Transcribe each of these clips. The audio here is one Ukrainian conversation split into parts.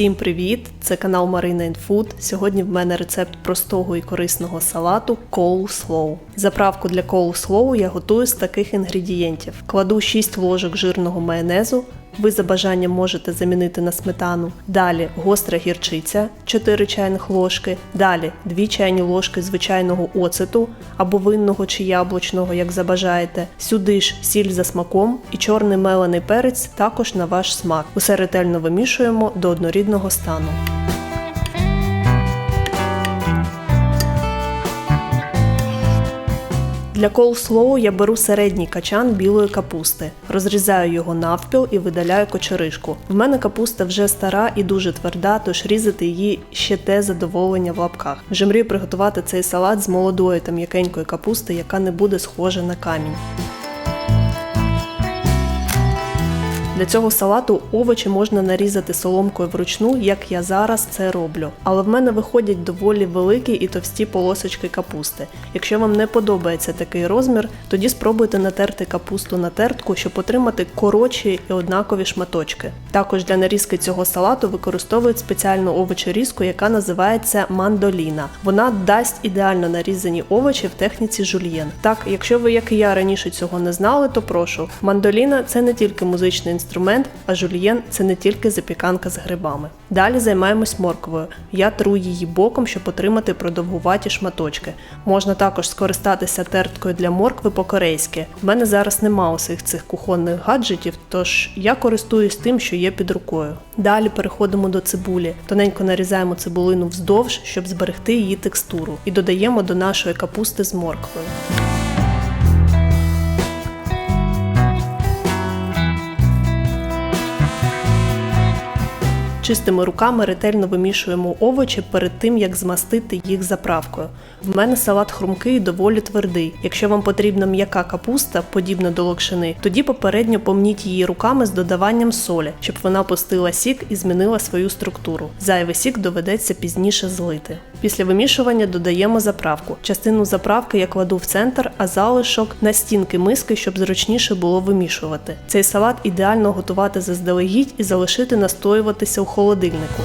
Всім привіт! Це канал Marina and Food. Сьогодні в мене рецепт простого і корисного салату coleslaw. Заправку для coleslaw я готую з таких інгредієнтів: кладу 6 ложок жирного майонезу. Ви за бажанням можете замінити на сметану. Далі гостра гірчиця 4 чайних ложки. Далі 2 чайні ложки звичайного оцету або винного чи яблучного, як забажаєте. Сюди ж сіль за смаком і чорний мелений перець також на ваш смак. Усе ретельно вимішуємо до однорідного стану. Для коуслоу я беру середній качан білої капусти, розрізаю його навпіл і видаляю кочеришку. В мене капуста вже стара і дуже тверда, тож різати її ще те задоволення в лапках. Вже мрію приготувати цей салат з молодої та м'якенької капусти, яка не буде схожа на камінь. Для цього салату овочі можна нарізати соломкою вручну, як я зараз це роблю. Але в мене виходять доволі великі і товсті полосочки капусти. Якщо вам не подобається такий розмір, тоді спробуйте натерти капусту на тертку, щоб отримати коротші і однакові шматочки. Також для нарізки цього салату використовують спеціальну овочерізку, яка називається мандоліна. Вона дасть ідеально нарізані овочі в техніці жульєн. Так, якщо ви, як і я раніше цього не знали, то прошу. Мандоліна це не тільки музичний інструмент, а жульєн це не тільки запіканка з грибами. Далі займаємось морквою. Я тру її боком, щоб отримати продовгуваті шматочки. Можна також скористатися терткою для моркви по-корейськи. В мене зараз нема усіх цих кухонних гаджетів, тож я користуюсь тим, що є під рукою. Далі переходимо до цибулі. Тоненько нарізаємо цибулину вздовж, щоб зберегти її текстуру, і додаємо до нашої капусти з морквою. Чистими руками ретельно вимішуємо овочі перед тим, як змастити їх заправкою. В мене салат хрумкий і доволі твердий. Якщо вам потрібна м'яка капуста, подібна до локшини, тоді попередньо помніть її руками з додаванням солі, щоб вона пустила сік і змінила свою структуру. Зайвий сік доведеться пізніше злити. Після вимішування додаємо заправку. Частину заправки я кладу в центр, а залишок на стінки миски, щоб зручніше було вимішувати. Цей салат ідеально готувати заздалегідь і залишити настоюватися у холодильнику.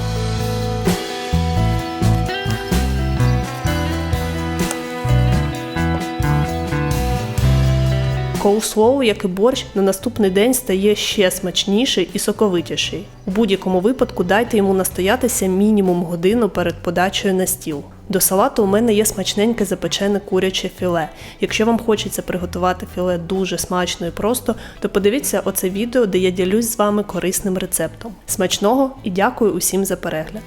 Коуслоу, як і борщ, на наступний день стає ще смачніший і соковитіший. У будь-якому випадку дайте йому настоятися мінімум годину перед подачею на стіл. До салату у мене є смачненьке запечене куряче філе. Якщо вам хочеться приготувати філе дуже смачно і просто, то подивіться оце відео, де я ділюсь з вами корисним рецептом. Смачного і дякую усім за перегляд!